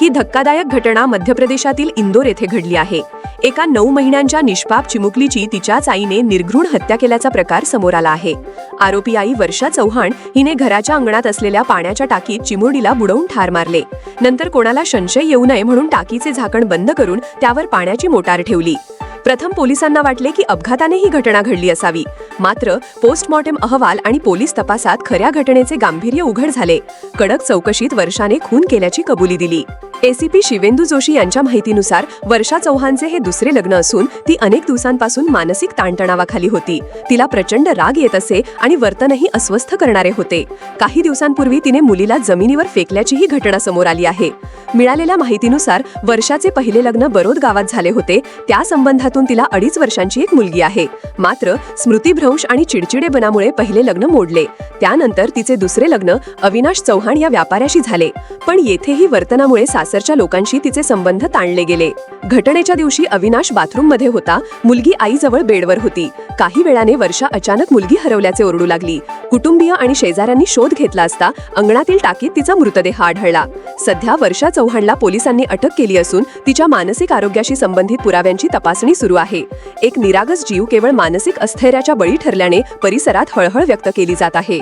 ही धक्कादायक घटना मध्य प्रदेशातील इंदोर येथे घडली आहे. एका नऊ महिन्यांच्या निष्पाप चिमुकलीची तिच्याच आईने निर्घृण हत्या केल्याचा प्रकार समोर आला आहे. आरोपी आई वर्षा चव्हाण हिने घराच्या अंगणात असलेल्या पाण्याच्या टाकीत चिमुरडीला बुडवून ठार मारले. नंतर कोणाला संशय येऊ नये म्हणून टाकीचे झाकण बंद करून त्यावर पाण्याची मोटार ठेवली. प्रथम पोलिसांना वाटले की अपघाताने ही घटना घडली असावी. मात्र पोस्टमॉर्टम अहवाल आणि पोलीस तपासात खऱ्या घटनेचे गांभीर्य उघड झाले. कडक चौकशीत वर्षाने खून केल्याची कबुली दिली. एसीपी शिवेंदू जोशी यांच्या माहितीनुसार वर्षा चौहानचे हे दुसरे लग्न असून ती अनेक दिवसांपासून मानसिक ताणतणावाखाली होती. तिला प्रचंड राग येत असे आणि वर्तनही अस्वस्थ करणारे होते. काही दिवसांपूर्वी तिने मुलीला जमिनीवर फेकल्याचीही घटना समोर आली आहे. मिळालेल्या माहितीनुसार वर्षाचे पहिले लग्न बरोद गावात झाले होते. त्या संबंधातून तिला अडीच वर्षांची एक मुलगी आहे. मात्र स्मृतीभ्रंश आणि चिडचिडेपणामुळे पहिले लग्न मोडले. त्यानंतर तिचे दुसरे लग्न अविनाश चौहान या व्यापाऱ्याशी झाले. पण येथेही वर्तनामुळे सासरच्या लोकांशी तिचे संबंध ताणले गेले. घटनेच्या दिवशी अविनाश बाथरूममध्ये होता. मुलगी आईजवळ बेडवर होती. काही वेळाने वर्षा अचानक मुलगी हरवल्याचे ओरडू लागली. कुटुंबीय आणि शेजाऱ्यांनी शोध घेतला असता अंगणातील टाकीत तिचा मृतदेह आढळला. सध्या वर्षा चव्हाणला पोलिसांनी अटक केली असून तिच्या मानसिक आरोग्याशी संबंधित पुराव्यांची तपासणी सुरू आहे. एक निरागस जीव केवळ मानसिक अस्थैर्याच्या बळी ठरल्याने परिसरात हळहळ व्यक्त केली जात आहे.